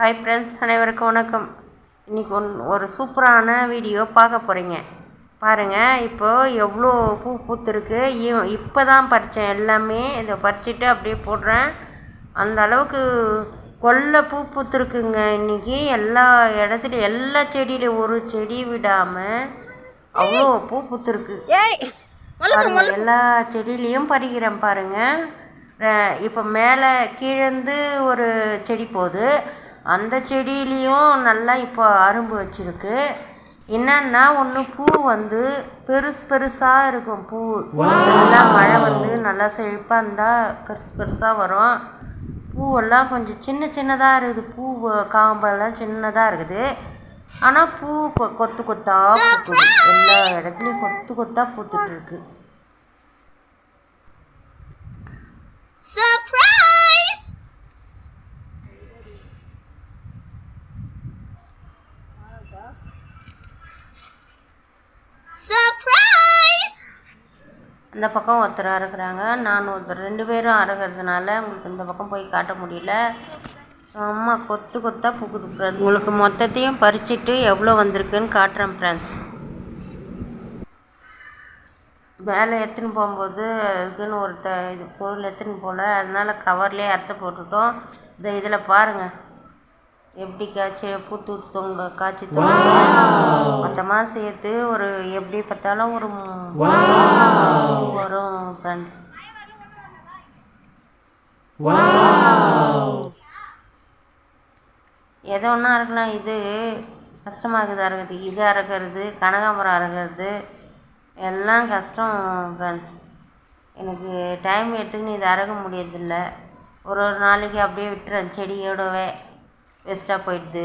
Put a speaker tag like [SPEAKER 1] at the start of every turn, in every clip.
[SPEAKER 1] Hi friends அனைவருக்கும் வணக்கம். இன்றைக்கி ஒன் ஒரு சூப்பரான வீடியோ பார்க்க போகிறீங்க பாருங்கள் இப்போது எவ்வளோ பூ பூத்துருக்கு. இப்போ தான் பறித்தேன் எல்லாமே இதை பறிச்சுட்டு அப்படியே போடுறேன். அந்த அளவுக்கு கொல்லை பூ பூத்துருக்குங்க. இன்றைக்கி எல்லா இடத்துலையும் எல்லா செடியிலையும் ஒரு செடி விடாமல் அவ்வளோ பூ பூத்துருக்கு. பாருங்கள் எல்லா செடியிலையும் பறிக்கிறேன் பாருங்கள் இப்போ மேலே கீழேருந்து ஒரு செடி போகுது. அந்த செடியிலையும் நல்லா இப்போ அரும்பு வச்சுருக்கு. என்னன்னா ஒன்று பூ வந்து பெருசு பெருசாக இருக்கும் பூ. நல்லா மழை வந்து நல்லா செழிப்பாக இருந்தால் பெருசு பெருசாக வரும். பூவெல்லாம் கொஞ்சம் சின்ன சின்னதாக இருக்குது. பூ காம்பெல்லாம் சின்னதாக இருக்குது. ஆனால் பூ கொத்து கொத்தாக பூத்துது எல்லா இடத்துலையும் கொத்து கொத்தாக பூத்துட்டு இருக்கு. இந்த பக்கம் ஒருத்தர் அறுக்குறாங்க நான் ஒருத்தர் ரெண்டு பேரும் அறுக்கிறதுனால உங்களுக்கு இந்த பக்கம் போய் காட்ட முடியல. சும்மா கொத்து கொத்தாக பூக்குது ஃப்ரெண்ட்ஸ் உங்களுக்கு மொத்தத்தையும் பறிச்சுட்டு எவ்வளோ வந்திருக்குன்னு காட்டுறேன் ஃப்ரெண்ட்ஸ் மேலே எடுத்துன்னு போகும்போது அதுக்குன்னு ஒரு த இது பொருள் எடுத்துன்னு போகல. அதனால் கவர்லேயே அறுத்து போட்டுட்டோம். இந்த இதில் பாருங்கள் எப்படி காய்ச்சி பூத்து தொங்க காய்ச்சி மொத்தமாக சேர்த்து ஒரு எப்படி பார்த்தாலும் ஒரு வரும் ஃப்ரெண்ட்ஸ் எதோ ஒன்றா இருக்கலாம் இது கஷ்டமாகுது அறுக்கிறது இது அறுக்கிறது கனகாம்பரம் அறுக்கிறது. எல்லாம் கஷ்டம் ஃப்ரெண்ட்ஸ் எனக்கு டைம் எடுத்துக்கின்னு இதை அறுக்க முடியறதில்ல. ஒரு ஒரு நாளைக்கு அப்படியே விட்டுறேன். செடியோடவே. வேஸ்ட்டாக போயிடுது.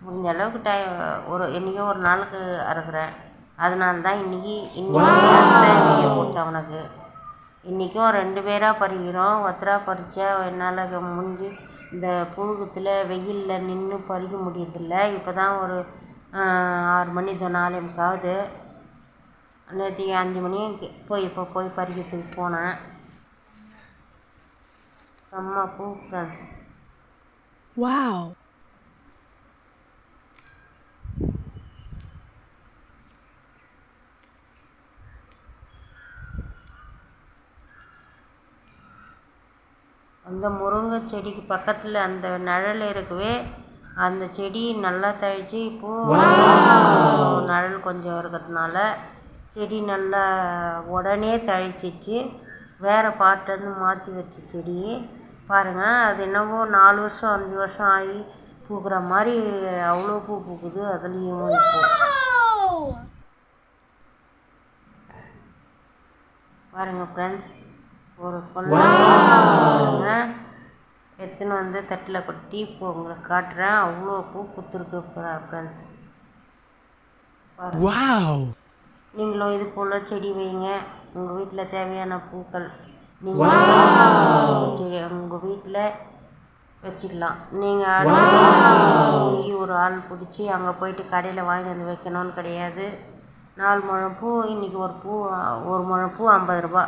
[SPEAKER 1] முடிஞ்ச அளவுக்கு டைம் ஒரு என்றைக்கோ ஒரு நாளுக்கு அறுக்கிறேன். அதனால தான் இன்றைக்கி இன்றைக்கி வீடியோ போட்டேன் உனக்கு. இன்றைக்கும் ரெண்டு பேராக பறிக்கிறோம் ஒருத்தராக பறித்தா என்னால் முடிஞ்சு இந்த புழுக்கத்தில் வெயிலில் நின்று பறிக்க முடியறதில்ல. இப்போ தான் ஒரு ஆறு மணி இதோ நாலே முக்காவது. நேற்று அஞ்சு மணி போய் இப்போ போய் பறிக்கிறதுக்கு போனேன். செம்ம பூ ஃப்ரெண்ட்ஸ்
[SPEAKER 2] Wow!
[SPEAKER 1] அந்த முருங்கை செடிக்கு பக்கத்தில் அந்த நிழல் இருக்கவே அந்த செடி நல்லா தழிச்சு இப்போது நிழல் கொஞ்சம் இருக்கிறதுனால செடி நல்லா உடனே தழிச்சிச்சு. வேறு பாட்டிலேருந்து மாற்றி வச்ச செடி. பாருங்கள் அது என்னவோ நாலு வருஷம் அஞ்சு வருஷம் ஆகி பூக்கிற மாதிரி அவ்வளோ பூ பூக்குது அதுலேயும் இப்போ பாருங்கள் ஃப்ரெண்ட்ஸ் ஒரு கொள்ளை பாருங்க. எடுத்துன்னு வந்து தட்டில் கொட்டி இப்போ உங்களுக்கு காட்டுறேன். அவ்வளோ பூ பூத்துருக்கு ஃப்ரெண்ட்ஸ்! நீங்களும் இது போல் செடி வைங்க. உங்கள் வீட்டில் தேவையான பூக்கள். நீங்கள் வச்சுக்கலாம் நீங்கள் ஒரு ஆள் பிடிச்சி அங்கே போயிட்டு கடையில் வாங்கிட்டு வந்து வைக்கணும்னு கிடையாது. நாலு முழம் பூ இன்றைக்கி ஒரு பூ ஒரு முழம் பூ ஐம்பது ரூபா